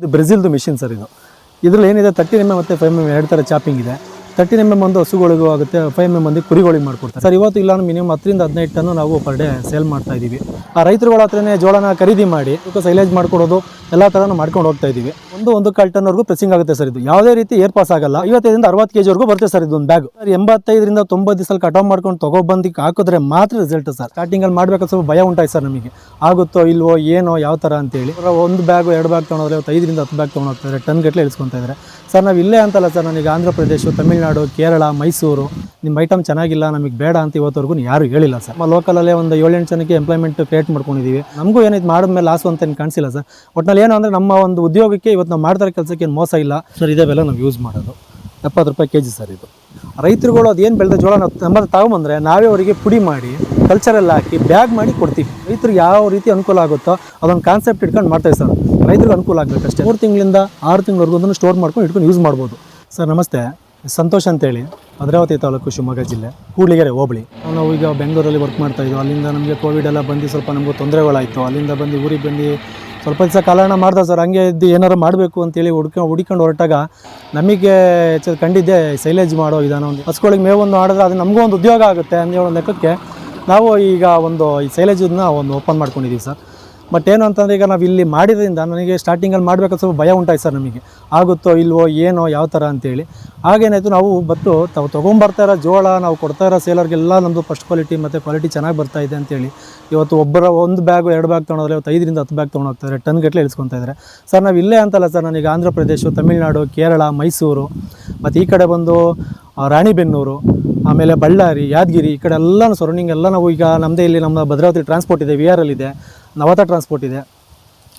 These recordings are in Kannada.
ಇದು ಬ್ರೆಜಿಲ್ದು ಮಿಷಿನ್ ಸರ್ ಇದು. ಇದರಲ್ಲಿ ಏನಿದೆ ತರ್ಟಿ ಎಂ ಎಂ ಮತ್ತು ಫೈವ್ ಎಂ ಎಂ ಎರಡು ಥರ ಚಾಪಿಂಗ್ ಇದೆ. ತರ್ಟಿನ್ ಎಂ ಎಂ ಒಂದು ಹಸುಗಳಿಗೂ ಆಗುತ್ತೆ ಫೈವ್ ಎಂ ಎಂ ಒಂದು ಕುರಿಗಳಿಗೆ ಮಾಡ್ಕೊಡ್ತಾರೆ. ಸರ್, ಇವತ್ತು ಇಲ್ಲ ಮಿನಿಮಮ್ ಹತ್ತರಿಂದ ಹದಿನೈದು ಟನ್ನು ನಾವು ಪರ್ ಡೇ ಸೇಲ್ ಮಾಡ್ತಾ ಇದ್ದೀವಿ. ಆ ರೈತರುಗಳ ಹತ್ರನೇ ಜೋಳನ ಖರೀದಿ ಮಾಡಿ ಸೈಲೇಜ್ ಮಾಡ್ಕೊಡೋದು, ಎಲ್ಲ ಥರನೂ ಮಾಡ್ಕೊಂಡು ಹೋಗ್ತಾ ಇದ್ದೀವಿ. ಒಂದು ಒಂದು ಕಾಲ್ ಟನ್ವರೆಗೂ ಪ್ರೆಸಿಂಗ್ ಆಗುತ್ತೆ ಸರ್ ಇದು. ಯಾವುದೇ ರೀತಿ ಏರ್ ಪಾಸ್ ಆಗಲ್ಲ. ಇವತ್ತೈದರಿಂದ ಅರವತ್ತು ಕೆ ಜಿವರೆಗೂ ಬರುತ್ತೆ ಸರ್ ಇದೊಂದು ಬ್ಯಾಗ್ ಸರ್, ಎಂಬತ್ತೈದರಿಂದ ತೊಂಬತ್ತು ದಿವಸ ಕಟಾವ್ ಮಾಡ್ಕೊಂಡು ತೊಗೊಬಂದಿಕ್ಕೆ ಹಾಕಿದ್ರೆ ಮಾತ್ರ ರಿಸಲ್ಟ್ ಸರ್. ಸ್ಟಾರ್ಟಿಂಗಲ್ಲಿ ಮಾಡಬೇಕು ಸ್ವಲ್ಪ ಭಯ ಉಂಟಾಯ್ತು ಸರ್ ನಮಗೆ. ಆಗುತ್ತೋ ಇಲ್ವೋ ಏನೋ ಯಾವ ಥರ ಅಂತೇಳಿ. ಒಂದು ಬ್ಯಾಗು ಎರಡು ಬ್ಯಾಗ್ ತೊಗೊಂಡ್ರೆ ಐದರಿಂದ ಹತ್ತು ಬ್ಯಾಗ್ ತೊಗೊಂಡು ಹೋಗ್ತಾರೆ ಟನ್ ಗಟ್ಟಲೆ ಇಳಿಸ್ಕೊತಾ ಇದ್ದಾರೆ. ಸರ್ ನಾವು ಇಲ್ಲೇ ಅಂತಲ್ಲ ಸರ್, ನನಗೆ ಆಂಧ್ರ ಪ್ರದೇಶ, ತಮಿಳುನಾಡು ಕೇರಳ, ಮೈಸೂರು, ನಿಮ್ಮ ಐಟಮ್ ಚೆನ್ನಾಗಿಲ್ಲ, ನಮಗೆ ಬೇಡ ಅಂತ ಇವತ್ತವರೆಗೂ ಯಾರು ಹೇಳಿಲ್ಲ ಸರ್. ನಮ್ಮ ಲೋಕಲಲ್ಲೇ ಒಂದು ಏಳೆಂಟು ಜನಕ್ಕೆ ಎಂಪ್ಲಾಯ್ಮೆಂಟ್ ಕ್ರಿಯೇಟ್ ಮಾಡ್ಕೊಂಡಿದ್ದೀವಿ ನಮಗೂ ಏನೈತೆ ಮಾಡಿದ್ಮೇಲೆ ಲಾಸು ಅಂತ ಕಾಣಿಸಿಲ್ಲ ಸರ್. ಒಟ್ನಲ್ಲಿ ಏನು ಅಂದರೆ ನಮ್ಮ ಒಂದು ಉದ್ಯೋಗಕ್ಕೆ ಇವತ್ತು ನಾವು ಮಾಡ್ತಾರೆ ಕೆಲಸಕ್ಕೆ ಏನು ಮೋಸ ಇಲ್ಲ. ಸರ್, ಇದೇ ಬೆಲೆ ನಾವು ಯೂಸ್ ಮಾಡೋದು. ಎಪ್ಪತ್ತು ರೂಪಾಯಿ ಕೆ ಜಿ ಸರ್ ಇದು. ರೈತರುಗಳು ಅದೇನು ಬೆಳೆದ ಜೋಳ ನಾವು ತಗೊಂಬಂದರೆ ನಾವೇ ಅವರಿಗೆ ಪುಡಿ ಮಾಡಿ ಕಲ್ಚರಲ್ಲಿ ಹಾಕಿ ಬ್ಯಾಗ್ ಮಾಡಿ ಕೊಡ್ತೀವಿ. ರೈತರಿಗೆ ಯಾವ ರೀತಿ ಅನುಕೂಲ ಆಗುತ್ತೋ ಅದೊಂದು ಕಾನ್ಸೆಪ್ಟ್ ಇಟ್ಕೊಂಡು ಮಾಡ್ತೇವೆ ಸರ್. ರೈತರಿಗೆ ಅನುಕೂಲ ಆಗಬೇಕಷ್ಟೇ. ಮೂರು ತಿಂಗಳಿಂದ ಆರು ತಿಂಗಳವರೆಗೂ ಅದನ್ನು ಸ್ಟೋರ್ ಮಾಡ್ಕೊಂಡು ಇಟ್ಕೊಂಡು ಯೂಸ್ ಮಾಡ್ಬೋದು. ಸರ್, ನಮಸ್ತೆ. ಸಂತೋಷ್ ಅಂತೇಳಿ, ಭದ್ರಾವತಿ ತಾಲೂಕು ಶಿವಮೊಗ್ಗ ಜಿಲ್ಲೆ, ಕೂಡ್ಲಿಗೆರೆ, ಹೋಬಳಿ. ನಾವು ಈಗ ಬೆಂಗಳೂರಲ್ಲಿ ವರ್ಕ್ ಮಾಡ್ತಾ ಇದ್ದೀವಿ ಅಲ್ಲಿಂದ ನಮಗೆ ಕೋವಿಡ್ ಎಲ್ಲ ಬಂದು ಸ್ವಲ್ಪ ನಮಗೂ ತೊಂದರೆಗಳಾಯಿತು. ಅಲ್ಲಿಂದ ಬಂದು ಊರಿಗೆ ಬಂದು ಸ್ವಲ್ಪ ದಿವಸ ಕಾಲಹರಣ ಮಾಡ್ದೆ ಸರ್. ಹಂಗೆ ಇದ್ದು ಏನಾರು ಮಾಡಬೇಕು ಅಂತೇಳಿ ಹುಡ್ಕ ಹುಡ್ಕೊಂಡು ಹೊರಟಾಗ ನಮಗೆ ಕಂಡಿದ್ದೆ ಸೈಲೇಜ್ ಮಾಡೋ ವಿಧಾನ ಒಂದು. ಹಸ್ಗಳಿಗೆ ಮೇವೊಂದು ಮಾಡಿದ್ರೆ ಅದು ನಮಗೂ ಒಂದು ಉದ್ಯೋಗ ಆಗುತ್ತೆ ಒಂದು ಲೆಕ್ಕಕ್ಕೆ ನಾವು ಈಗ ಒಂದು ಈ ಸೈಲೇಜನ್ನ ಒಂದು ಓಪನ್ ಮಾಡ್ಕೊಂಡಿದ್ದೀವಿ ಸರ್. ಬಟ್ ಏನು ಅಂತಂದರೆ ಈಗ ನಾವು ಇಲ್ಲಿ ಮಾಡಿದ್ರಿಂದ ನನಗೆ ಸ್ಟಾರ್ಟಿಂಗಲ್ಲಿ ಮಾಡಬೇಕಾದ ಸ್ವಲ್ಪ ಭಯ ಉಂಟಾಯ್ತು ಸರ್ ನಮಗೆ. ಆಗುತ್ತೋ ಇಲ್ವೋ ಏನೋ ಯಾವ ಥರ ಅಂತೇಳಿ. ಹಾಗೇನಾಯಿತು ನಾವು ಬತ್ತು ತಾವು ತೊಗೊಂಬರ್ತಾ ಇರೋ ಜೋಳ, ನಾವು ಕೊಡ್ತಾ ಇರೋ ಸೇಲರ್ಗೆಲ್ಲ ನಮ್ಮದು ಫಸ್ಟ್ ಕ್ವಾಲಿಟಿ ಮತ್ತು ಕ್ವಾಲಿಟಿ ಚೆನ್ನಾಗಿ ಬರ್ತಾ ಇದೆ ಅಂತೇಳಿ. ಇವತ್ತು ಒಬ್ಬರ ಒಂದು ಬ್ಯಾಗು ಎರಡು ಬ್ಯಾಗ್ ತೊಗೊಂಡ್ರೆ ಇವತ್ತು ಐದರಿಂದ ಹತ್ತು ಬ್ಯಾಗ್ ತೊಗೊಂಡು ಹೋಗ್ತಾರೆ ಟನ್ ಗಟ್ಟಲೆ ಇಳಿಸ್ಕೊತಾ ಇದ್ದಾರೆ ಸರ್ ನಾವು ಇಲ್ಲೇ ಅಂತಲ್ಲ ಸರ್ ನನಗೆ ಆಂಧ್ರ ಪ್ರದೇಶ ತಮಿಳುನಾಡು, ಕೇರಳ, ಮೈಸೂರು, ಮತ್ತು ಈ ಕಡೆ ಬಂದು ರಾಣಿಬೆನ್ನೂರು, ಆಮೇಲೆ ಬಳ್ಳಾರಿ, ಯಾದಗಿರಿ ಈ ಕಡೆ ಎಲ್ಲ ಸರೌಂಡಿಂಗ್ ಎಲ್ಲ ನಾವು ಈಗ ನಮ್ಮದೇ ಇಲ್ಲಿ ನಮ್ಮ ಭದ್ರಾವತಿ ಟ್ರಾನ್ಸ್ಪೋರ್ಟ್ ಇದೆ ವಿ ಆರ್ ಎಲ್ ಇದೆ ನವತ ಟ್ರಾನ್ಸ್ಪೋರ್ಟ್ ಇದೆ.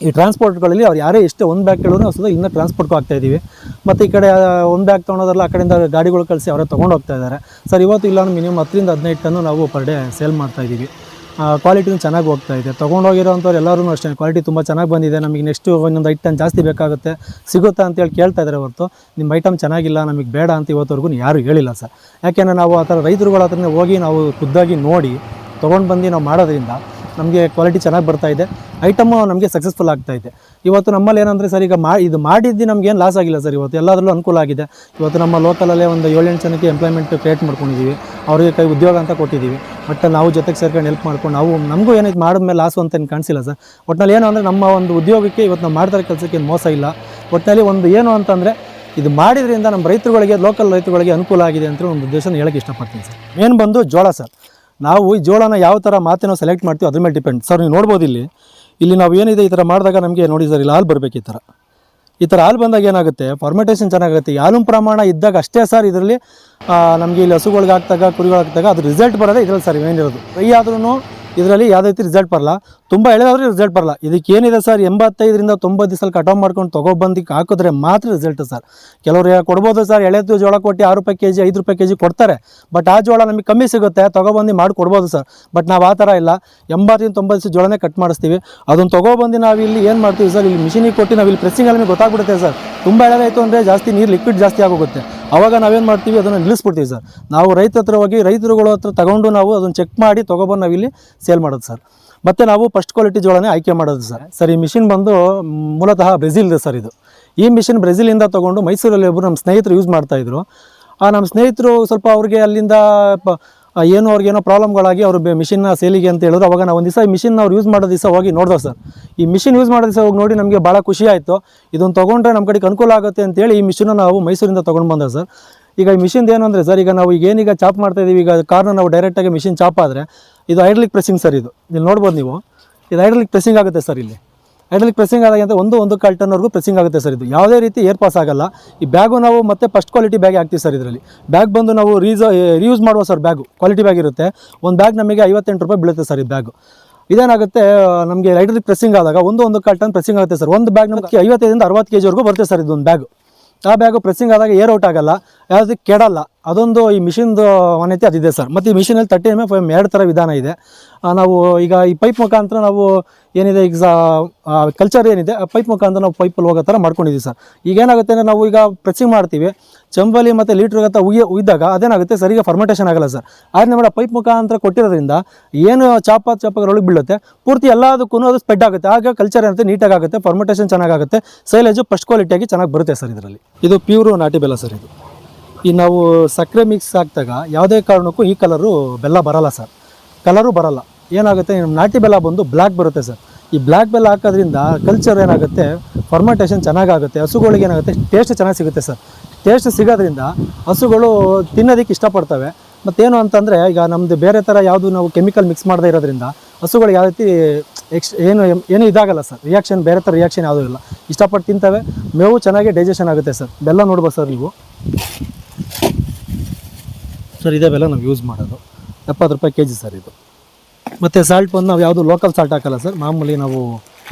ಈ ಟ್ರಾನ್ಸ್ಪೋರ್ಟ್ಗಳಲ್ಲಿ ಅವ್ರು ಯಾರೇ ಎಷ್ಟೇ ಒಂದು ಬ್ಯಾಗ್ ಕೇಳೋರು ನಾವು ಇನ್ನೂ ಟ್ರಾನ್ಸ್ಪೋರ್ಟ್ಗೂ ಆಗ್ತಾ ಇದ್ದೀವಿ ಮತ್ತು ಈ ಕಡೆ ಒಂದು ಬ್ಯಾಗ್ ತೊಗೊಳೋದ್ರಲ್ಲ ಆ ಕಡೆಯಿಂದ ಗಾಡಿಗಳು ಕಳಿಸಿ ಅವರೇ ತೊಗೊಂಡು ಹೋಗ್ತಾ ಇದ್ದಾರೆ ಸರ್, ಇವತ್ತು ಇಲ್ಲ ಮಿನಿಮಮ್ ಹತ್ತರಿಂದ ಹದಿನೈದು ಟನ್ನು ನಾವು ಪರ್ ಡೇ ಸೇಲ್ ಮಾಡ್ತಾ ಇದ್ದೀವಿ ಕ್ವಾಲಿಟಿನೂ ಚೆನ್ನಾಗಿ ಹೋಗ್ತಾ ಇದೆ. ತೊಗೊಂಡೋಗಿರೋಂಥವ್ರು ಎಲ್ಲರೂ ಅಷ್ಟೇ. ಕ್ವಾಲಿಟಿ ತುಂಬ ಚೆನ್ನಾಗಿ ಬಂದಿದೆ. ನಮಗೆ ನೆಕ್ಸ್ಟು ಇನ್ನೊಂದು ಐಟಮ್ ಜಾಸ್ತಿ ಬೇಕಾಗುತ್ತೆ. ಸಿಗುತ್ತಾ ಅಂತೇಳಿ ಕೇಳ್ತಾ ಇದ್ದಾರೆ ಹೊರತು. ನಿಮ್ಮ ಐಟಮ್ ಚೆನ್ನಾಗಿಲ್ಲ, ನಮಗೆ ಬೇಡ ಅಂತ ಇವತ್ತವರೆಗೂ ಯಾರೂ ಹೇಳಿಲ್ಲ ಸರ್. ಯಾಕೆಂದರೆ ನಾವು ಆ ಥರ ರೈತರುಗಳ ಹತ್ರನೇ ಹೋಗಿ ನಾವು ಖುದ್ದಾಗಿ ನೋಡಿ, ತೊಗೊಂಡು ಬಂದು ನಾವು ಮಾಡೋದ್ರಿಂದ ನಮಗೆ ಕ್ವಾಲಿಟಿ ಚೆನ್ನಾಗಿ ಬರ್ತಾ ಇದೆ. ಐಟಮು ನಮಗೆ ಸಕ್ಸಸ್ಫುಲ್ ಆಗ್ತಾ ಇದೆ. ಇವತ್ತು ನಮ್ಮಲ್ಲಿ ಏನಂದರೆ ಸರ್ ಈಗ ಮಾ ಇದು ಮಾಡಿದ್ದು ನಮಗೇನು ಲಾಸ್ ಆಗಿಲ್ಲ ಸರ್ ಇವತ್ತು ಎಲ್ಲದರಲ್ಲೂ ಅನುಕೂಲ ಆಗಿದೆ. ಇವತ್ತು ನಮ್ಮ ಲೋಕಲಲ್ಲೇ ಒಂದು ಏಳೆಂಟು ಜನಕ್ಕೆ ಎಂಪ್ಲಾಯ್ಮೆಂಟ್ ಕ್ರಿಯೇಟ್ ಮಾಡ್ಕೊಂಡಿದ್ದೀವಿ ಅವರಿಗೆ ಕೈ ಉದ್ಯೋಗ ಅಂತ ಕೊಟ್ಟಿದ್ದೀವಿ ಬಟ್ ನಾವು ಜೊತೆಗೆ ಸೇರ್ಕೊಂಡು ಹೆಲ್ಪ್ ಮಾಡ್ಕೊಂಡು ನಾವು ನಮಗೂ ಏನೈತೆ ಮಾಡಿದ್ಮೇಲೆ ಲಾಸು ಅಂತ ಏನು ಕಾಣಿಸಿಲ್ಲ ಸರ್ ಒಟ್ಟಿನಲ್ಲಿ ಏನು ಅಂದರೆ ನಮ್ಮ ಒಂದು ಉದ್ಯೋಗಕ್ಕೆ ಇವತ್ತು ನಾವು ಮಾಡ್ತಾರೆ ಕೆಲಸಕ್ಕೆ ಏನು ಮೋಸ ಇಲ್ಲ. ಒಟ್ಟಿನಲ್ಲಿ ಒಂದು ಏನು ಅಂತಂದರೆ, ಇದು ಮಾಡಿದ್ರಿಂದ ನಮ್ಮ ರೈತರುಗಳಿಗೆ ಲೋಕಲ್ ರೈತರುಗಳಿಗೆ ಅನುಕೂಲ ಆಗಿದೆ ಅಂತ ಒಂದು ಉದ್ದೇಶನ ಹೇಳಕ್ಕೆ ಇಷ್ಟಪಡ್ತೀನಿ ಸರ್ ಏನು ಬಂದು ಜೋಳ ಸರ್ ನಾವು ಈ ಜೋಳನ ಯಾವ ಥರ ಮಾತೆ ನಾವು ಸೆಲೆಕ್ಟ್ ಮಾಡ್ತೀವಿ ಅದ್ರ ಮೇಲೆ ಡಿಪೆಂಡ್ ಸರ್ ನೀವು ನೋಡ್ಬೋದು ಇಲ್ಲಿ. ಇಲ್ಲಿ ನಾವು ಏನಿದೆ ಈ ಥರ ಮಾಡಿದಾಗ ನಮಗೆ ನೋಡಿ ಸರ್ ಇಲ್ಲಿ ಹಾಲು ಬರಬೇಕು ಈ ಥರ ಈ ಥರ ಹಾಲು ಬಂದಾಗ ಏನಾಗುತ್ತೆ? ಫಾರ್ಮೆಟೇಷನ್ ಚೆನ್ನಾಗುತ್ತೆ ಈ ಹಾಲಿನ ಪ್ರಮಾಣ ಇದ್ದಾಗ ಅಷ್ಟೇ ಸರ್ ಇದರಲ್ಲಿ ನಮಗೆ ಇಲ್ಲಿ ಹಸುಗಳಿಗೆ ಹಾಕ್ದಾಗ ಕುರಿಗಳು ಹಾಕಿದಾಗ ಅದು ರಿಸಲ್ಟ್ ಬರೋದೇ ಇದರಲ್ಲಿ ಸರ್ ಏನಿರೋದು ಕೈ ಆದ್ರೂ ಇದರಲ್ಲಿ ಯಾವುದೇ ರೀತಿ ರಿಸಲ್ಟ್ ಬರಲ್ಲ ತುಂಬ ಎಳೆದಾದ್ರೂ ರಿಸಲ್ಟ್ ಬರಲ್ಲ ಇದಕ್ಕೆ ಏನಿದೆ ಸರ್ ಎಂಬತ್ತೈದರಿಂದ ತೊಂಬತ್ತು ದಿವಸ ಕಟಾವ್ ಮಾಡ್ಕೊಂಡು ತೊಗೊಬಂದಿಕ್ಕೆ ಹಾಕಿದ್ರೆ ಮಾತ್ರ ರಿಸಲ್ಟ್ ಸರ್ ಕೆಲವರು ಕೊಡ್ಬೋದು ಸರ್ ಎಳೆದು ಜೋಳ ಕೊಟ್ಟು ಆರು ರೂಪಾಯಿ ಕೆ ಜಿ ಐದು ರೂಪಾಯಿ ಕೆ ಜಿ ಕೊಡ್ತಾರೆ. ಬಟ್ ಆ ಜೋಳ ನಮಗೆ ಕಮ್ಮಿ ಸಿಗುತ್ತೆ. ತೊಗೊಬಂದು ಮಾಡಿ ಕೊಡ್ಬೋದು ಸರ್ ಬಟ್ ನಾವು ಆ ಥರ ಇಲ್ಲ. ಎಂಬತ್ತರಿಂದ ತೊಂಬತ್ತು ದಿವಸ ಜೋಳನೇ ಕಟ್ ಮಾಡಿಸ್ತೀವಿ. ಅದನ್ನು ತೊಗೊಬಂದು ನಾವು ಇಲ್ಲಿ ಏನು ಮಾಡ್ತೀವಿ ಸರ್ ಇಲ್ಲಿ ಮಿಷಿನಿಗೆ ಕೊಟ್ಟು ನಾವು ಇಲ್ಲಿ ಪ್ರೆಸ್ಸಿಂಗ್ ನಮಗೆ ಗೊತ್ತಾಗ್ಬಿಡುತ್ತೆ ಸರ್ ತುಂಬ ಎಳೆದಾಯಿತು ಅಂದರೆ ಜಾಸ್ತಿ ನೀರು ಲಿಕ್ವಿಡ್ ಜಾಸ್ತಿ ಆಗೋಗುತ್ತೆ. ಅವಾಗ ನಾವೇನು ಮಾಡ್ತೀವಿ? ಅದನ್ನು ನಿಲ್ಲಿಸ್ಬಿಡ್ತೀವಿ ಸರ್ ನಾವು ರೈತ ಹತ್ರ ಹೋಗಿ ರೈತರುಗಳ ಹತ್ರ ತಗೊಂಡು ನಾವು ಅದನ್ನು ಚೆಕ್ ಮಾಡಿ ತೊಗೊಬಂದು ನಾವಿಲ್ಲಿ ಸೇಲ್ ಮಾಡೋದು ಸರ್. ಮತ್ತು ನಾವು ಫಸ್ಟ್ ಕ್ವಾಲಿಟಿ ಜೋಳನೇ ಆಯ್ಕೆ ಮಾಡೋದು ಸರ್. ಸರ್, ಈ ಮಿಷಿನ್ ಬಂದು ಮೂಲತಃ ಬ್ರೆಜಿಲ್ದು ಸರ್ ಇದು. ಈ ಮಿಷಿನ್ ಬ್ರೆಜಿಲಿಂದ ತೊಗೊಂಡು ಮೈಸೂರಲ್ಲಿ ಒಬ್ಬರು ನಮ್ಮ ಸ್ನೇಹಿತರು ಯೂಸ್ ಮಾಡ್ತಾಯಿದ್ರು ಆ ನಮ್ಮ ಸ್ನೇಹಿತರು ಸ್ವಲ್ಪ ಅವ್ರಿಗೆ ಅಲ್ಲಿಂದ ಪ ಏನೋ ಅವ್ರಿಗೇನೋ ಪ್ರಾಬ್ಲಮ್ಗಳಾಗಿ ಅವರು ಮಿಷಿನ್ನ ಸೇಲಿಗೆ ಅಂತ ಹೇಳಿದ್ರು. ಅವಾಗ ನಾವು ಒಂದು ದಿವಸ ಈ ಮಿಷಿನ್ ಅವ್ರು ಯೂಸ್ ಮಾಡೋ ದಿವಸ ಹೋಗಿ ನೋಡ್ದೆ ಸರ್. ಈ ಮಿಷಿನ್ ಯೂಸ್ ಮಾಡೋ ದಿವಸ ಹೋಗಿ ನೋಡಿ ನಮಗೆ ಭಾಳ ಖುಷಿ ಆಯಿತು. ಇದನ್ನು ತೊಗೊಂಡ್ರೆ ನಮ್ಮ ಕಡೆಗೆ ಅನುಕೂಲ ಆಗುತ್ತೆ ಅಂತೇಳಿ ಈ ಮಿಷಿನ ನಾವು ಮೈಸೂರಿಂದ ತೊಗೊಂಡು ಬಂದೆ ಸರ್. ಈಗ ಈ ಮಿಷಿನ್ ಏನು ಅಂದರೆ ಸರ್, ಈಗ ನಾವು ಈಗ ಏನೀಗ ಚಾಪ್ ಮಾಡ್ತಾಯಿದ್ದೀವಿ ಈಗ ಕಾರ್ನ ನಾವು ಡೈರೆಕ್ಟಾಗಿ ಮಿಷಿನ್ ಚಾಪ್ ಆದರೆ ಇದು ಹೈಡ್ಲಿಕ್ ಪ್ರೆಸ್ಸಿಂಗ್ ಸರ್ ಇದು. ಇಲ್ಲಿ ನೋಡ್ಬೋದು ನೀವು. ಇದು ಹೈಡ್ಲಿಕ್ ಪ್ರೆಸ್ಸಿಂಗ್ ಆಗುತ್ತೆ ಸರ್ ಇಲ್ಲಿ. ಹೈಡ್ಲಿಕ್ ಪ್ರೆಸ್ಸಿಂಗ್ ಆದಾಗ ಅಂತ ಒಂದು ಒಂದು ಕಾಲ್ ಟನ್ವರೆಗೂ ಪ್ರೆಸ್ಸಿಂಗ್ ಆಗುತ್ತೆ ಸರ್ ಇದು. ಯಾವುದೇ ರೀತಿ ಏರ್ ಪಾಸ್ ಆಗಲ್ಲ. ಈ ಬ್ಯಾಗು ನಾವು ಮತ್ತೆ ಫಸ್ಟ್ ಕ್ವಾಲಿಟಿ ಬ್ಯಾಗ್ ಹಾಕ್ತೀವಿ ಸರ್ ಇದರಲ್ಲಿ. ಬ್ಯಾಗ್ ಬಂದು ನಾವು ರೀಸ ರೀಯೂಸ್ ಮಾಡುವ ಸರ್ ಬ್ಯಾಗು. ಕ್ವಾಲಿಟಿ ಬ್ಯಾಗ್ ಇರುತ್ತೆ. ಒಂದು ಬ್ಯಾಗ್ ನಮಗೆ ಐವತ್ತೆಂಟು ರೂಪಾಯಿ ಬೀಳುತ್ತೆ ಸರ್ ಈ ಬ್ಯಾಗು. ಇದೇನಾಗುತ್ತೆ ನಮಗೆ ಹೈಡ್ಲಿಕ್ ಪ್ರೆಸ್ಸಿಂಗ್ ಆದಾಗ ಒಂದು ಒಂದು ಕಲ್ಟನ್ ಪ್ರೆಸ್ಸಿಂಗ್ ಆಗುತ್ತೆ ಸರ್. ಒಂದು ಬ್ಯಾಗ್ ನಮಗೆ ಐವತ್ತೈದರಿಂದ ಅರವತ್ತು ಕೆ ಜಿವರೆಗೂ ಬರುತ್ತೆ ಸರ್ ಇದೊಂದು ಬ್ಯಾಗು. ಆ ಬ್ಯಾಗು ಪ್ರೆಸ್ಸಿಂಗ್ ಆದಾಗ ಏರ್ ಔಟ್ ಆಗಲ್ಲ. ಯಾವುದಕ್ಕೆ ಕೆಡಲ್ಲ. ಅದೊಂದು ಈ ಮಿಷಿನ್ದು ಮಾನ್ಯತೆ ಅದಿದೆ ಸರ್. ಮತ್ತು ಈ ಮಿಷಿನಲ್ಲಿ ತರ್ಟಿ ಎಂ ಎಫ್ ಎರಡು ಥರ ವಿಧಾನ ಇದೆ. ನಾವು ಈಗ ಈ ಪೈಪ್ ಮುಖಾಂತರ ನಾವು ಏನಿದೆ ಈಗ ಕಲ್ಚರ್ ಏನಿದೆ ಪೈಪ್ ಮುಖಾಂತರ ನಾವು ಪೈಪಲ್ಲಿ ಹೋಗೋ ಥರ ಮಾಡ್ಕೊಂಡಿದ್ದೀವಿ ಸರ್. ಈಗ ಏನಾಗುತ್ತೆ ಅಂದರೆ ನಾವು ಈಗ ಪ್ರೆಸ್ಸಿಂಗ್ ಮಾಡ್ತೀವಿ ಚಂಬಲಿ ಮತ್ತು ಲೀಟ್ರ್ ಗತ್ತ ಉಯ್ಯ, ಉಯ್ದಾಗ ಅದೇನಾಗುತ್ತೆ ಸರಿಗೆ ಫರ್ಮೆಂಟೇಷನ್ ಆಗಲ್ಲ ಸರ್. ಆದರೆ ಮೇಡ ಪೈಪ್ ಮುಖಾಂತರ ಕೊಟ್ಟಿರೋದ್ರಿಂದ ಏನು ಚಾಪ ಚಾಪಗಳೊಳಗೆ ಬೀಳುತ್ತೆ, ಪೂರ್ತಿ ಎಲ್ಲದಕ್ಕೂ ಅದು ಸ್ಪ್ರೆಡ್ ಆಗುತ್ತೆ. ಆಗ ಕಲ್ಚರ್ ಏನಂತೆ ನೀಟಾಗಿ ಆಗುತ್ತೆ ಫರ್ಮೆಂಟೇಷನ್ ಚೆನ್ನಾಗಾಗುತ್ತೆ ಸೈಲೇಜು ಫಸ್ಟ್ ಕ್ವಾಲಿಟಿಯಾಗಿ ಚೆನ್ನಾಗಿ ಬರುತ್ತೆ ಸರ್ ಇದರಲ್ಲಿ. ಇದು ಪ್ಯೂರು ನಾಟಿ ಬೆಲ್ಲ ಸರ್ ಇದು. ಈ ನಾವು ಸಕ್ಕರೆ ಮಿಕ್ಸ್ ಹಾಕಿದಾಗ ಯಾವುದೇ ಕಾರಣಕ್ಕೂ ಈ ಕಲರು ಬೆಲ್ಲ ಬರಲ್ಲ ಸರ್ ಕಲರು ಬರಲ್ಲ. ಏನಾಗುತ್ತೆ ನಾಟಿ ಬೆಲ್ಲ ಬಂದು ಬ್ಲ್ಯಾಕ್ ಬರುತ್ತೆ ಸರ್ ಈ ಬ್ಲ್ಯಾಕ್ ಬೆಲ್ಲ ಹಾಕೋದ್ರಿಂದ ಕಲ್ಚರ್ ಏನಾಗುತ್ತೆ ಫರ್ಮೆಂಟೇಷನ್ ಚೆನ್ನಾಗಾಗುತ್ತೆ, ಹಸುಗಳಿಗೆ ಏನಾಗುತ್ತೆ ಟೇಸ್ಟ್ ಚೆನ್ನಾಗಿ ಸಿಗುತ್ತೆ ಸರ್ ಟೇಸ್ಟ್ ಸಿಗೋದ್ರಿಂದ ಹಸುಗಳು ತಿನ್ನೋದಕ್ಕೆ ಇಷ್ಟಪಡ್ತವೆ. ಮತ್ತೇನು ಅಂತಂದರೆ, ಈಗ ನಮ್ಮದು ಬೇರೆ ಥರ ಯಾವುದು ನಾವು ಕೆಮಿಕಲ್ ಮಿಕ್ಸ್ ಮಾಡದೇ ಇರೋದ್ರಿಂದ ಹಸುಗಳು ಯಾವ ರೀತಿ ಎಕ್ಸ್ ಏನು ಏನು ಇದಾಗಲ್ಲ ಸರ್ ರಿಯಾಕ್ಷನ್ ಬೇರೆ ಥರ ರಿಯಾಕ್ಷನ್ ಯಾವುದೂ ಇಲ್ಲ. ಇಷ್ಟಪಟ್ಟು ತಿಂತವೆ. ಮೇವು ಚೆನ್ನಾಗಿ ಡೈಜೆಷನ್ ಆಗುತ್ತೆ ಸರ್ ಬೆಲ್ಲ ನೋಡ್ಬೋದು ಸರ್ ನೀವು? ಸರ್, ಇದೇ ಬೆಲ್ಲ ನಾವು ಯೂಸ್ ಮಾಡೋದು. ಎಪ್ಪತ್ತು ರೂಪಾಯಿ ಕೆ ಜಿ ಸರ್ ಇದು. ಮತ್ತು ಸಾಲ್ಟ್ ಬಂದು ನಾವು ಯಾವುದು ಲೋಕಲ್ ಸಾಲ್ಟ್ ಹಾಕಲ್ಲ ಸರ್, ಮಾಮೂಲಿ ನಾವು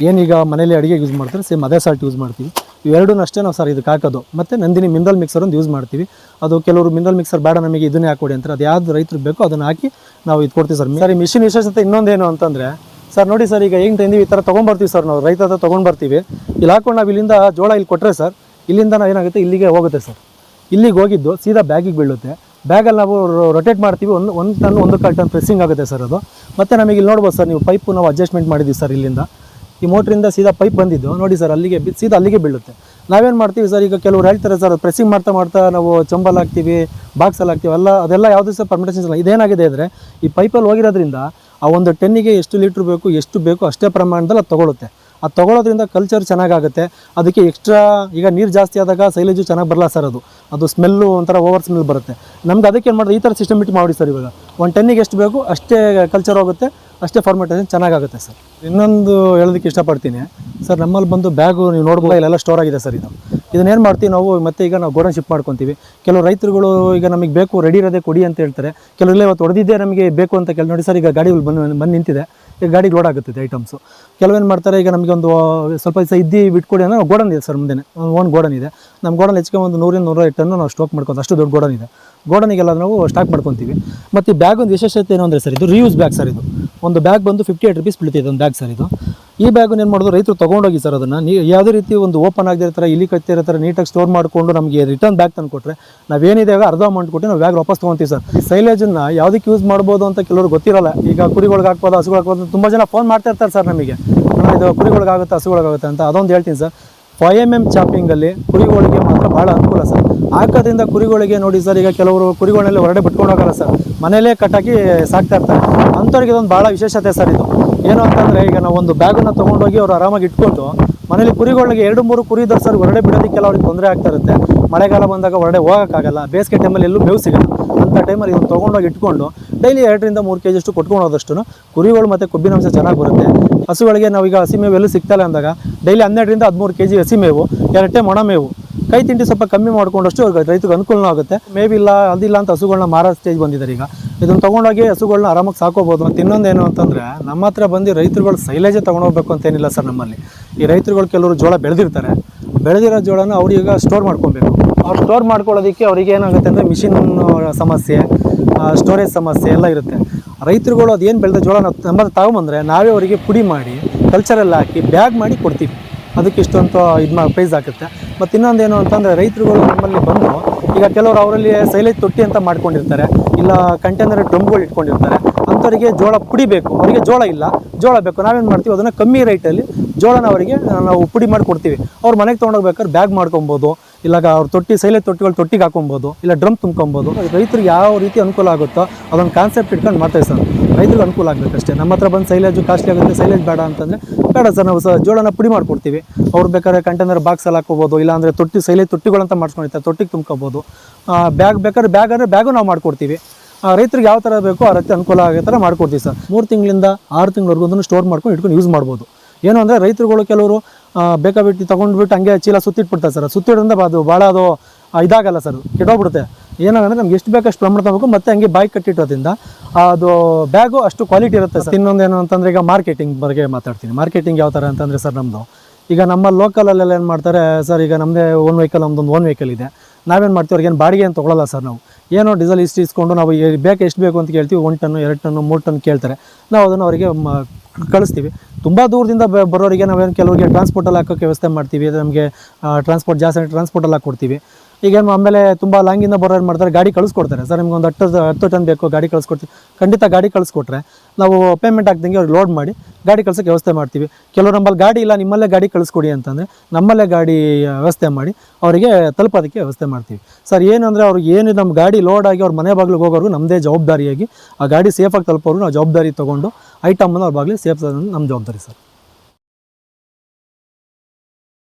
ಏನೀಗ ಮನೇಲಿ ಅಡುಗೆ ಯೂಸ್ ಮಾಡ್ತಾರೆ ಸೇಮ್ ಅದೇ ಸಾಲ್ಟ್ ಯೂಸ್ ಮಾಡ್ತೀವಿ. ಇವೆರಡೂ ಅಷ್ಟೇ ನಾವು ಸರ್ ಇದಕ್ಕೆ ಹಾಕೋದು ಮತ್ತು ನಂದಿನಿ ಮಿನರಲ್ ಮಿಕ್ಸರ್ ಒಂದು ಯೂಸ್ ಮಾಡ್ತೀವಿ. ಅದು ಕೆಲವರು ಮಿನರಲ್ ಮಿಕ್ಸರ್ ಬೇಡ ನಮಗೆ ಇದನ್ನೇ ಹಾಕೊಡಿ ಅಂತಾರೆ. ಅದು ಯಾವ್ದು ರೈತರು ಬೇಕೋ ಅದನ್ನು ಹಾಕಿ ನಾವು ಇದು ಕೊಡ್ತೀವಿ ಸರ್. ಸರ್, ಈ ಮಿಷಿನ್ ವಿಶೇಷತೆ ಇನ್ನೊಂದೇನು ಅಂತಂದರೆ, ಸರ್ ನೋಡಿ ಸರ್, ಈಗ ಹೆಂಗೆ ತಂದೀವಿ, ಈ ಥರ ತೊಗೊಂಬರ್ತೀವಿ ಸರ್ ನಾವು. ರೈತ ಹತ್ರ ತೊಗೊಂಡ್ಬರ್ತೀವಿ ಇಲ್ಲಿ ಹಾಕೊಂಡು ನಾವು ಇಲ್ಲಿಂದ ಜೋಳ ಇಲ್ಲಿ ಕೊಟ್ಟರೆ ಸರ್, ಇಲ್ಲಿಂದ ನಾವು ಏನಾಗುತ್ತೆ, ಇಲ್ಲಿಗೆ ಹೋಗುತ್ತೆ ಸರ್. ಇಲ್ಲಿಗೆ ಹೋಗಿದ್ದು ಸೀದಾ ಬ್ಯಾಗಿಗೆ ಬೀಳುತ್ತೆ. ಬ್ಯಾಗಲ್ಲಿ ನಾವು ರೊಟೇಟ್ ಮಾಡ್ತೀವಿ. ಒಂದು ಒಂದು ಟನ್, ಒಂದು ಕಾಲು ಟನ್ ಪ್ರೆಸ್ಸಿಂಗ್ ಆಗುತ್ತೆ ಸರ್ ಅದು. ಮತ್ತು ನಮಗೆ ಇಲ್ಲಿ ನೋಡ್ಬೋದು ಸರ್, ನೀವು ಪೈಪು ನಾವು ಅಡ್ಜಸ್ಟ್ಮೆಂಟ್ ಮಾಡಿದ್ದೀವಿ ಸರ್ ಇಲ್ಲಿಂದ. ಈ ಮೋಟ್ರಿಂದ ಸೀದಾ ಪೈಪ್ ಬಂದಿದ್ದು. ನೋಡಿ ಸರ್, ಅಲ್ಲಿಗೆ ಸೀದಾ ಅಲ್ಲಿಗೆ ಬೀಳುತ್ತೆ. ನಾವೇನು ಮಾಡ್ತೀವಿ ಸರ್, ಈಗ ಕೆಲವರು ಹೇಳ್ತಾರೆ ಸರ್ ಪ್ರೆಸ್ಸಿಂಗ್ ಮಾಡ್ತಾ ಮಾಡ್ತಾ ನಾವು ಚಂಬಲ್ ಹಾಕ್ತೀವಿ ಬಾಕ್ಸಲ್ಲಿ ಹಾಕ್ತೀವಿ, ಎಲ್ಲ ಅದೆಲ್ಲ ಯಾವುದೇ ಸರ್ ಪರ್ಮಿಟೇಷನ್ಸ್ ಇಲ್ಲ. ಇದೇನಾಗಿದೆ ಅಂದರೆ, ಈ ಪೈಪಲ್ಲಿ ಹೋಗಿರೋದ್ರಿಂದ ಆ ಒಂದು ಟೆನ್ನಿಗೆ ಎಷ್ಟು ಲೀಟ್ರ್ ಬೇಕು, ಎಷ್ಟು ಬೇಕು ಅಷ್ಟೇ ಪ್ರಮಾಣದಲ್ಲಿ ಅದು ತೊಗೊಳುತ್ತೆ. ಅದು ತೊಗೊಳೋದ್ರಿಂದ ಕಲ್ಚರ್ ಚೆನ್ನಾಗಾಗುತ್ತೆ. ಅದಕ್ಕೆ ಎಕ್ಸ್ಟ್ರಾ ಈಗ ನೀರು ಜಾಸ್ತಿ ಆದಾಗ ಸೈಲೇಜು ಚೆನ್ನಾಗಿ ಬರಲ್ಲ ಸರ್ ಅದು. ಅದು ಸ್ಮೆಲ್ಲು ಒಂಥರ ಓವರ್ ಸ್ಮೆಲ್ ಬರುತ್ತೆ. ನಮ್ಗೆ ಅದಕ್ಕೆ ಏನು ಮಾಡೋದು, ಈ ಥರ ಸಿಸ್ಟಮ್ ಇಟ್ಟು ಮಾಡಿ ಸರ್ ಇವಾಗ. ಒಂದು ಟೆನ್ನಿಗೆ ಎಷ್ಟು ಬೇಕು ಅಷ್ಟೇ ಕಲ್ಚರ್ ಹೋಗುತ್ತೆ, ಅಷ್ಟೇ ಫಾರ್ಮೆಟೇಷನ್ ಚೆನ್ನಾಗಾಗುತ್ತೆ ಸರ್ ಇನ್ನೊಂದು ಹೇಳೋದಕ್ಕೆ ಇಷ್ಟಪಡ್ತೀನಿ. ಸರ್ ನಮ್ಮಲ್ಲಿ ಬಂದು ಬ್ಯಾಗು ನೀವು ನೋಡ್ಬೋದು, ಇಲ್ಲೆಲ್ಲ ಸ್ಟೋರ್ ಆಗಿದೆ ಸರ್ ಇದು. ಇದನ್ನೇನು ಮಾಡ್ತೀವಿ ನಾವು, ಮತ್ತೆ ಈಗ ನಾವು ಗೋಡನ್ ಶಿಫ್ಟ್ ಮಾಡ್ಕೊತೀವಿ. ಕೆಲವು ರೈತರುಗಳು ಈಗ ನಮಗೆ ಬೇಕು, ರೆಡಿ ಇರೋದೇ ಕೊಡಿ ಅಂತ ಹೇಳ್ತಾರೆ. ಕೆಲವೊಲ್ಲೇ ಇವತ್ತು ಹೊಡೆದಿದ್ದೇ ನಮಗೆ ಬೇಕು ಅಂತ ಕೆಲವು ನೋಡಿ, ಸರ್, ಈಗ ಗಾಡಿ ಬಂದು ಬಂದು ನಿಂತಿದೆ. ಈಗ ಗಾಡಿ ಲೋಡ್ ಆಗುತ್ತದೆ ಐಟಮ್ಸು ಕೆಲವೇನು ಮಾಡ್ತಾರೆ, ಈಗ ನಮಗೆ ಒಂದು, ಸ್ವಲ್ಪ ದಿವಸ ಇದ್ದು ಬಿಟ್ಕೊಡಿ ಅಂದರೆ ಗೋಡನ್ ಇದೆ, ಸರ್ ಮುಂದೆ ಓನ್ ಗೋಡನ್ ಇದೆ. ನಮ್ಮ ಗೋಡನ್ ಹೆಚ್ಚಿಗೆ ಒಂದು ನೂರಿಂದ ನೂರ ಟನ್ನು ನಾವು ಸ್ಟಾಕ್ ಮಾಡ್ಕೊಂಡು ಅಷ್ಟು ದೊಡ್ಡ ಗೋಡನ್ ಇದೆ. ಗೋಡನಿಗೆಲ್ಲ ನಾವು ಸ್ಟಾಕ್ ಮಾಡ್ಕೊತೀವಿ. ಮತ್ತು ಈ ಬ್ಯಾಗ್ ಒಂದು ವಿಶೇಷತೆ ಏನು ಅಂದರೆ ಸರ್, ಇದು ರಿಯೂಸ್ ಬ್ಯಾಗ್ ಸರ್, ಇದು. ಒಂದು ಬ್ಯಾಗ್ ಬಂದು ಫಿಫ್ಟಿ ಏಟ್ ರುಪೀಸ್ ಬೀಳ್ತಿದೆ ಒಂದು ಬ್ಯಾಗ್ ಸರ್ ಇದು. ಈ ಬ್ಯಾಗ್ ಏನು ಮಾಡೋದು, ರೈತರು ತೊಗೊಂಡೋಗಿ ಸರ್ ಅದನ್ನು. ನೀ ಯಾವುದೇ ರೀತಿ ಒಂದು ಓಪನ್ ಆಗದಿರೋ ಥರ ಇಲ್ಲಿ ಕತ್ತಿರೋ ಥರ ನೀಟಾಗಿ ಸ್ಟೋರ್ ಮಾಡಿಕೊಂಡು ನಮಗೆ ರಿಟರ್ನ್ ಬ್ಯಾಗ್ ತಂದು ಕೊಟ್ಟರೆ ನಾವೇನಿದೆ ಅರ್ಧ ಅಮೌಂಟ್ ಕೊಟ್ಟು ನಾವು ಬ್ಯಾಗ್ ವಾಪಸ್ ತೊಗೊತೀವಿ ಸರ್. ಈ ಸೈಲೇಜನ್ನು ಯಾವುದಕ್ಕೆ ಯೂಸ್ ಮಾಡ್ಬೋದು ಅಂತ ಕೆಲವರು ಗೊತ್ತಿರಲ್ಲ. ಈಗ ಕುರಿಗಳಿಗೆ ಹಾಕ್ಬೋದು, ಹಸುಗಳಿಗೆ ಹಾಕ್ಬೋದು, ತುಂಬ ಜನ ಫೋನ್ ಮಾಡ್ತಾ ಇರ್ತಾರೆ ಸರ್ ನಮಗೆ. ಇದು ಕುರಿಗಳಿಗಾಗುತ್ತೆ ಹಸುಗಳಿಗಾಗುತ್ತೆ ಅಂತ ಅದೊಂದು ಹೇಳ್ತೀನಿ ಸರ್. ಫೈವ್ ಎಂ ಎಂ ಚಾಪಿಂಗಲ್ಲಿ ಕುರಿಗಳಿಗೆ ಮಾತ್ರ ಭಾಳ ಅನುಕೂಲ ಸರ್. ಹಾಕೋದ್ರಿಂದ ಕುರಿಗಳಿಗೆ ನೋಡಿ ಸರ್, ಈಗ ಕೆಲವರು ಕುರಿಗಳನ್ನೆಲ್ಲ ಹೊರಡೆ ಬಿಟ್ಕೊಂಡು ಹೋಗಲ್ಲ ಸರ್. ಮನೆಯಲ್ಲೇ ಕಟ್ಟಾಕಿ ಸಾಕ್ತಾ ಇರ್ತಾರೆ. ಅಂಥವ್ರಿಗೆ ಇದೊಂದು ಭಾಳ ವಿಶೇಷತೆ ಸರ್ ಇದು. ಏನು ಅಂತಂದರೆ ಈಗ ನಾವು ಒಂದು ಬ್ಯಾಗನ್ನು ತೊಗೊಂಡೋಗಿ ಅವ್ರು ಆರಾಮಾಗಿ ಇಟ್ಕೊಂಡು ಮನೇಲಿ ಕುರಿಗಳಿಗೆ ಎರಡು, ಮೂರು ಕುರಿ ಇದ್ದಾರೆ ಸರ್ ಹೊರಡೆ ಬಿಡೋದಕ್ಕೆಲ್ಲ ಅವ್ರಿಗೆ ತೊಂದರೆ ಆಗ್ತಾ ಇರುತ್ತೆ. ಮಳೆಗಾಲ ಬಂದಾಗ ಹೊರಡೆ ಹೋಗೋಕ್ಕಾಗಲ್ಲ. ಬೇಸಿಗೆ ಟೈಮಲ್ಲಿ ಎಲ್ಲೂ ಮೇವು ಸಿಗಲ್ಲ. ಅಂಥ ಟೈಮಲ್ಲಿ ಇದನ್ನು ತೊಗೊಂಡೋಗಿ ಇಟ್ಕೊಂಡು ಡೈಲಿ ಎರಡರಿಂದ ಮೂರು ಕೆ ಜಿಷ್ಟು ಕೊಟ್ಕೊಂಡು ಹೋದಷ್ಟು ಕುರಿಗಳು ಮತ್ತು ಕೊಬ್ಬಿನಾಂಶ ಚೆನ್ನಾಗಿ ಬರುತ್ತೆ. ಹಸುಗಳಿಗೆ ನಾವೀಗ ಹಸಿ ಮೇವು ಎಲ್ಲೂ ಸಿಗ್ತಾಯಿಲ್ಲ ಅಂದಾಗ ಡೈಲಿ ಹನ್ನೆರಡರಿಂದ ಹದಿಮೂರು ಕೆ ಜಿ ಹಸಿ ಮೇವು ಎರಡು ಟೈಮ್ ಒಣ ಮೇವು. ಕೈ ತಿಂಡಿ ಸ್ವಲ್ಪ ಕಮ್ಮಿ ಮಾಡ್ಕೊಂಡಷ್ಟು ರೈತರಿಗೆ ಅನುಕೂಲ ಆಗುತ್ತೆ. ಮೇವಿಲ್ಲ ಅದಿಲ್ಲ ಅಂತ ಹಸುಗಳನ್ನ ಮಾರೋ ಸ್ಟೇಜ್ ಬಂದಿದ್ದಾರೆ ಈಗ. ಇದನ್ನು ತೊಗೊಂಡೋಗಿ ಹಸುಗಳನ್ನ ಆರಾಮಾಗಿ ಸಾಕೋಬೋದು. ಮತ್ತು ಇನ್ನೊಂದೇನು ಅಂತಂದರೆ, ನಮ್ಮ ಹತ್ರ ಬಂದು ರೈತರುಗಳು ಸೈಲೇಜೇ ತೊಗೊಂಡೋಗ್ಬೇಕು ಅಂತ ಏನಿಲ್ಲ ಸರ್ ನಮ್ಮಲ್ಲಿ. ಈ ರೈತರುಗಳು ಕೆಲವರು ಜೋಳ ಬೆಳೆದಿರ್ತಾರೆ. ಬೆಳೆದಿರೋ ಜೋಳನ ಅವ್ರಿಗೆ ಸ್ಟೋರ್ ಮಾಡ್ಕೊಬೇಕು. ಅವ್ರು ಸ್ಟೋರ್ ಮಾಡ್ಕೊಳ್ಳೋದಕ್ಕೆ ಅವ್ರಿಗೆ ಏನಾಗುತ್ತೆ ಅಂದರೆ ಮಿಷಿನ್ ಸಮಸ್ಯೆ ಸ್ಟೋರೇಜ್ ಸಮಸ್ಯೆ ಎಲ್ಲ ಇರುತ್ತೆ. ರೈತರುಗಳು ಅದೇನು ಬೆಳೆದ ಜೋಳನ ನಮ್ಮಲ್ಲಿ ತಗೊಂಬಂದರೆ ನಾವೇ ಅವರಿಗೆ ಪುಡಿ ಮಾಡಿ ಕಲ್ಚರಲ್ಲಿ ಹಾಕಿ ಬ್ಯಾಗ್ ಮಾಡಿ ಕೊಡ್ತೀವಿ. ಅದಕ್ಕೆ ಇಷ್ಟೊಂದು ಇದು ಮಾಡಿ ಪ್ರೈಸ್ ಆಗುತ್ತೆ ಮತ್ತು ಇನ್ನೊಂದೇನು ಅಂತಂದರೆ ರೈತರುಗಳು ನಮ್ಮಲ್ಲಿ ಬಂದು ಈಗ ಕೆಲವರು ಅವರಲ್ಲಿ ಸೈಲೇಜ್ ತೊಟ್ಟಿ ಅಂತ ಮಾಡ್ಕೊಂಡಿರ್ತಾರೆ, ಇಲ್ಲ ಕಂಟೈನರ್ ಡ್ರಮ್ಗಳು ಇಟ್ಕೊಂಡಿರ್ತಾರೆ, ಅಂಥವರಿಗೆ ಜೋಳ ಪುಡಿ ಬೇಕು ಅವರಿಗೆ ಜೋಳ ಇಲ್ಲ, ಜೋಳ ಬೇಕು. ನಾವೇನು ಮಾಡ್ತೀವಿ, ಅದನ್ನು ಕಮ್ಮಿ ರೇಟಲ್ಲಿ ಜೋಳನ ಅವರಿಗೆ ನಾವು ಪುಡಿ ಮಾಡಿ ಕೊಡ್ತೀವಿ ಅವ್ರು ಮನೆಗೆ ತೊಗೊಂಡೋಗ್ಬೇಕಾದ್ರೆ ಬ್ಯಾಗ್ ಮಾಡ್ಕೊಬೋದು ಇಲ್ಲ ಅವ್ರ ತೊಟ್ಟಿ, ಸೈಲೇಜ್ ತೊಟ್ಟಿಗಳು ತೊಟ್ಟಿಗೆ ಹಾಕೊಬೋದು, ಇಲ್ಲ ಡ್ರಮ್ ತುಂಬ್ಕೊಬೋದು. ರೈತರಿಗೆ ಯಾವ ರೀತಿ ಅನುಕೂಲ ಆಗುತ್ತೋ ಅದೊಂದು ಕಾನ್ಸೆಪ್ಟ್ ಇಟ್ಕೊಂಡು ಮಾಡ್ತೇವೆ ಸರ್. ರೈತರಿಗೆ ಅನುಕೂಲ ಆಗಬೇಕಷ್ಟೇ ನಮ್ಮ ಹತ್ರ ಬಂದು ಸೈಲೇಜು ಕಾಸ್ಟ್ಲಿ ಆಗುತ್ತೆ, ಸೈಲೇಜ್ ಬೇಡ ಅಂತಂದರೆ ಬೇಡ ಸರ್, ನಾವು ಸ ಜೋಳನ ಪುಡಿ ಮಾಡ್ಕೊಡ್ತೀವಿ. ಅವ್ರು ಬೇಕಾದ್ರೆ ಕಂಟೈನರ್ ಬಾಕ್ಸಲ್ಲಿ ಹಾಕೋಬೋದು ಇಲ್ಲಾಂದರೆ ತೊಟ್ಟಿ, ಸೈಲೇಜ್ ತೊಟ್ಟಿಗಳಂತ ಮಾಡ್ಕೊಂಡಿರ್ತಾರೆ ತೊಟ್ಟಿಗೆ ತುಂಬ್ಕೋಬೋದು. ಬ್ಯಾಗ್ ಬೇಕಾದ್ರೆ ಬ್ಯಾಗ್ ಅಂದರೆ ಬ್ಯಾಗು ನಾವು ಮಾಡ್ಕೊಡ್ತೀವಿ. ರೈತರಿಗೆ ಯಾವ ಥರ ಬೇಕೋ ಆ ರೀತಿ ಅನುಕೂಲ ಆಗೋ ಥರ ಮಾಡ್ಕೊಡ್ತೀವಿ ಸರ್. ಮೂರು ತಿಂಗಳಿಂದ ಆರು ತಿಂಗಳವರೆಗೂ ಸ್ಟೋರ್ ಮಾಡ್ಕೊಂಡು ಇಟ್ಕೊಂಡು ಯೂಸ್ ಮಾಡ್ಬೋದು. ಏನು ಅಂದರೆ ರೈತರುಗಳು ಕೆಲವರು ಬೇಕಾಬಿಟ್ಟು ತೊಗೊಂಡ್ಬಿಟ್ಟು ಹಂಗೆ ಚೀಲ ಸುತ್ತಿಟ್ಬಿಡ್ತಾರೆ ಸರ್. ಸುತ್ತಿಡೋದ್ರಿಂದ ಅದು ಭಾಳ ಅದು ಇದಾಗಲ್ಲ ಸರ್, ಕೆಟ್ಟೋಗ್ಬಿಡುತ್ತೆ. ಏನಾಗಂದರೆ ನಮ್ಗೆ ಎಷ್ಟು ಬೇಕಷ್ಟು ಅಷ್ಟು ಪ್ರಮಾಣ ತಗೋಬೇಕು, ಮತ್ತು ಹಂಗೆ ಬಾಯಿ ಕಟ್ಟಿಟ್ಟೋದ್ರಿಂದ ಅದು ಬ್ಯಾಗು ಅಷ್ಟು ಕ್ವಾಲಿಟಿ ಇರುತ್ತೆ ಸರ್ ಇನ್ನೊಂದೇನು ಅಂತಂದರೆ ಈಗ ಮಾರ್ಕೆಟಿಂಗ್ ಬಗ್ಗೆ ಮಾತಾಡ್ತೀನಿ. ಮಾರ್ಕೆಟಿಂಗ್ ಯಾವ ಥರ ಅಂತಂದರೆ ಸರ್ ನಮ್ಮದು ಈಗ ನಮ್ಮ ಲೋಕಲಲ್ಲೆಲ್ಲ ಏನು ಮಾಡ್ತಾರೆ ಸರ್ ಈಗ ನಮ್ಮದೇ ಓನ್ ವೆಹಿಕಲ್ ನಮ್ಮದೊಂದು ಓನ್ ವೆಹಿಕಲ್ ಇದೆ. ನಾವೇನು ಮಾಡ್ತೀವಿ, ಅವ್ರಿಗೆ ಏನು ಬಾಡಿಗೆ ಏನು ತೊಗೊಳಲ್ಲ ಸರ್ ನಾವು. ಏನೋ ಡೀಸೆಲ್ ಇಷ್ಟು ಇಸ್ಕೊಂಡು ನಾವು ಬೇಕು ಎಷ್ಟು ಬೇಕು ಅಂತ ಕೇಳ್ತೀವಿ, ಒಂದು ಟನ್ನು ಎರಡು ಟನ್ನು ಮೂರು ಟನ್ ಕೇಳ್ತಾರೆ. ನಾವು ಅದನ್ನು ಅವರಿಗೆ ಕಳಿಸ್ತೀವಿ. ತುಂಬ ದೂರದಿಂದ ಬರೋರಿಗೆ ನಾವೇನು ಕೆಲವರಿಗೆ ಟ್ರಾನ್ಸ್ಪೋರ್ಟಲ್ಲಿ ಹಾಕೋಕ್ಕೆ ವ್ಯವಸ್ಥೆ ಮಾಡ್ತೀವಿ. ನಮಗೆ ಟ್ರಾನ್ಸ್ಪೋರ್ಟ್ ಜಾಸ್ತಿ ಟ್ರಾನ್ಸ್ಪೋರ್ಟಲ್ಲಿ ಹಾಕ್ಕೊಡ್ತೀವಿ ಈಗ ಏನು, ಆಮೇಲೆ ತುಂಬ ಲಾಂಗಿಂದ ಬರೋರು ಮಾಡ್ತಾರೆ, ಗಾಡಿ ಕಳಿಸ್ಕೊಡ್ತಾರೆ. ಸರ್ ನಿಮ್ಗೆ ಒಂದು ಹತ್ತು ಹತ್ತು ಟನ್ ಬೇಕು, ಗಾಡಿ ಕಳಿಸ್ಕೊಡ್ತೀವಿ. ಖಂಡಿತ ಗಾಡಿ ಕಳಿಸ್ಕೊಟ್ರೆ ನಾವು ಪೇಮೆಂಟ್ ಹಾಕ್ದಂಗೆ ಅವ್ರಿಗೆ ಲೋಡ್ ಮಾಡಿ ಗಾಡಿ ಕಳ್ಸೋಕ್ಕೆ ವ್ಯವಸ್ಥೆ ಮಾಡ್ತೀವಿ. ಕೆಲವರು ನಂಬಲ್ಲಿ ಗಾಡಿ ಇಲ್ಲ, ನಿಮ್ಮಲ್ಲೇ ಗಾಡಿ ಕಳಿಸ್ಕೊಡಿ ಅಂತಂದರೆ ನಮ್ಮಲ್ಲೇ ಗಾಡಿ ವ್ಯವಸ್ಥೆ ಮಾಡಿ ಅವರಿಗೆ ತಲುಪೋದಕ್ಕೆ ವ್ಯವಸ್ಥೆ ಮಾಡ್ತೀವಿ. ಸರ್, ಏನಂದರೆ ಅವ್ರಿಗೆ ಏನು ನಮ್ಮ ಗಾಡಿ ಲೋಡ್ ಆಗಿ ಅವ್ರ ಮನೆ ಬಾಗಿಲಿಗೆ ಹೋಗೋರು ನಮ್ಮದೇ ಜವಾಬ್ದಾರಿಯಾಗಿ ಆ ಗಾಡಿ ಸೇಫಾಗಿ ತಲುಪೋರು, ನಾವು ಜವಾಬ್ದಾರಿ ತೊಗೊಂಡು ಐಟಮನ್ನು ಅವ್ರ ಬಾಗಿಲಿಗೆ ಸೇಫ್ ನಮ್ಮ ಜವಾಬ್ದಾರಿ ಸರ್.